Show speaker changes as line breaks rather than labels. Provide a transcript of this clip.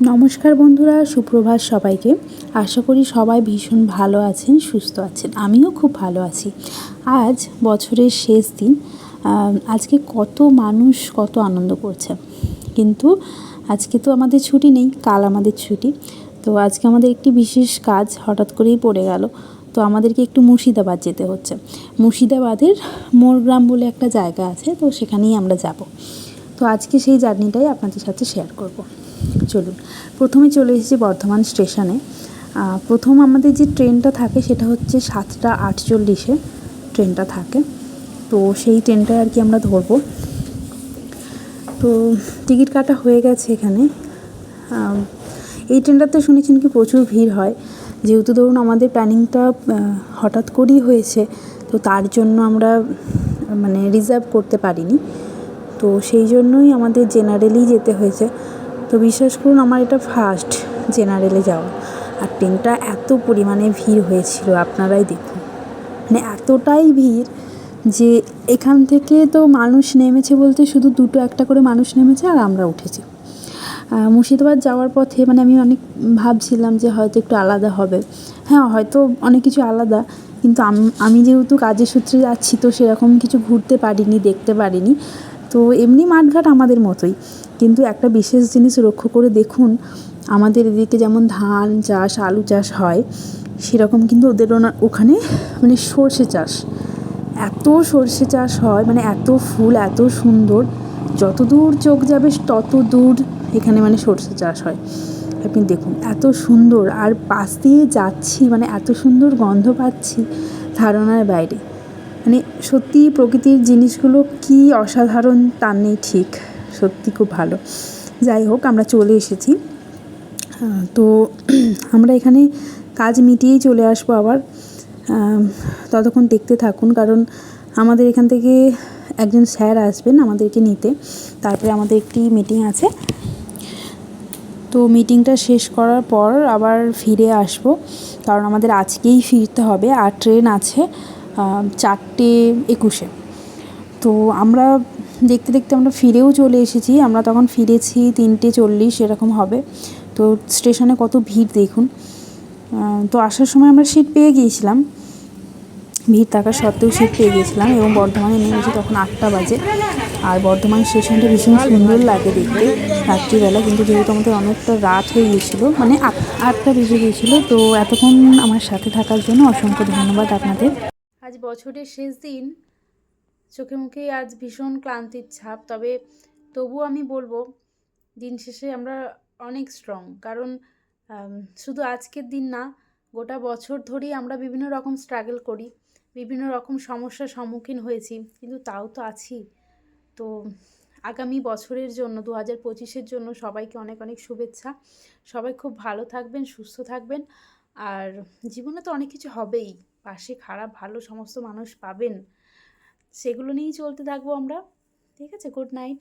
নমস্কার বন্ধুরা, সুপ্রভাত সবাইকে। আশা করি সবাই ভীষণ ভালো আছেন, সুস্থ আছেন। আমিও খুব ভালো আছি। আজ বছরের শেষ দিন। আজকে কত মানুষ কত আনন্দ করছে। কিন্তু আজকে তো আমাদের ছুটি নেই, কাল আমাদের ছুটি। তো আজকে আমাদের একটি বিশেষ কাজ হঠাৎ করেই পড়ে গেল। তো আমাদেরকে একটু মুর্শিদাবাদ যেতে হচ্ছে। মুর্শিদাবাদের মোরগ্রাম বলে একটা জায়গা আছে, তো সেখানেই আমরা যাব। তো আজকে সেই জার্নিটাই আপনাদের সাথে শেয়ার করব। চলুন, প্রথমে চলে এসেছি বর্ধমান স্টেশনে। প্রথম আমাদের যে ট্রেনটা থাকে সেটা হচ্ছে সাতটা আটচল্লিশে ট্রেনটা থাকে। তো সেই ট্রেনটাই আর কি আমরা ধরবো। তো টিকিট কাটা হয়ে গেছে এখানে। এই ট্রেনটাতে শুনেছেন কি প্রচুর ভিড় হয়। যেহেতু ধরুন আমাদের প্ল্যানিংটা হঠাৎ করেই হয়েছে, তো তার জন্য আমরা মানে রিজার্ভ করতে পারিনি। তো সেই জন্যই আমাদের জেনারেলি যেতে হয়েছে। তো বিশ্বাস করুন, আমার এটা ফার্স্ট জেনারেলে যাওয়া। আর ট্রেনটা এত পরিমাণে ভিড় হয়েছিল, আপনারাই দেখুন। মানে এতটাই ভিড় যে এখান থেকে তো মানুষ নেমেছে বলতে শুধু দুটো একটা করে মানুষ নেমেছে আর আমরা উঠেছি। মুর্শিদাবাদ যাওয়ার পথে মানে আমি অনেক ভাবছিলাম যে হয়তো একটু আলাদা হবে। হ্যাঁ হয়তো অনেক কিছু আলাদা, কিন্তু আমি যেহেতু কাজের সূত্রে যাচ্ছি, তো সেরকম কিছু ঘুরতে পারিনি, দেখতে পারিনি। তো এমনি মাঠঘাট আমাদের মতোই। কিন্তু একটা বিশেষ জিনিস লক্ষ্য করে দেখুন, আমাদের এদিকে যেমন ধান চাষ, আলু চাষ হয়, সেরকম কিন্তু ওদের ওনা- ওখানে মানে সর্ষে চাষ। এত সর্ষে চাষ হয় মানে এত ফুল, এত সুন্দর, যত দূর চোখ যাবে তত দূর এখানে মানে সর্ষে চাষ হয়। আপনি দেখুন, এত সুন্দর, আর পাশ দিয়ে যাচ্ছি মানে এত সুন্দর গন্ধ পাচ্ছি ধারণার বাইরে। মানে সত্যি প্রকৃতির জিনিসগুলো কি অসাধারণ তার নেই ঠিক। সত্যি খুব ভালো। যাই হোক, আমরা চলে এসেছি। তো আমরা এখানে কাজ মিটিয়েই চলে আসব আবার। ততক্ষণ দেখতে থাকুন, কারণ আমাদের এখান থেকে একজন স্যার আসবেন আমাদেরকে নিতে। তারপরে আমাদের একটি মিটিং আছে। তো মিটিংটা শেষ করার পর আবার ফিরে আসব, কারণ আমাদের আজকেই ফিরতে হবে। আর ট্রেন আছে চারটে একুশে। তো আমরা দেখতে দেখতে আমরা ফিরেও চলে এসেছি। আমরা তখন ফিরেছি তিনটে চল্লিশ এরকম হবে। তো স্টেশনে কত ভিড় দেখুন। তো আসার সময় আমরা সিট পেয়ে গিয়েছিলাম। ভিড় থাকা সত্ত্বেও সিট পেয়ে গিয়েছিলাম এবং বর্ধমানে নেমেছি তখন আটটা বাজে। আর বর্ধমান স্টেশনটা ভীষণ সুন্দর লাগে দেখতে রাত্রিবেলা। কিন্তু যেহেতু আমাদের অনেকটা রাত হয়ে গিয়েছিল মানে আট- আটটা বেজে গিয়েছিল, তো এতক্ষণ আমার সাথে থাকার জন্য অসংখ্য ধন্যবাদ আপনাদের। আজ বছরের শেষ দিন। চোখে মুখে আজ ভীষণ ক্লান্তির ছাপ। তবে তবুও আমি বলব, দিন শেষে আমরা অনেক স্ট্রং কারণ শুধু আজকের দিন না, গোটা বছর ধরেই আমরা বিভিন্ন রকম স্ট্রাগল করি, বিভিন্ন রকম সমস্যার সম্মুখীন হয়েছি, কিন্তু তাও তো আছি। তো আগামী বছরের জন্য দু হাজার পঁচিশের জন্য সবাইকে অনেক অনেক শুভেচ্ছা। সবাই খুব ভালো থাকবেন, সুস্থ থাকবেন, আর জীবনে তো অনেক কিছু হবেই। পাশে খারাপ ভালো সমস্ত মানুষ পাবেন। সেগুলো নিয়েই চলতে থাকব আমরা। ঠিক আছে? Good night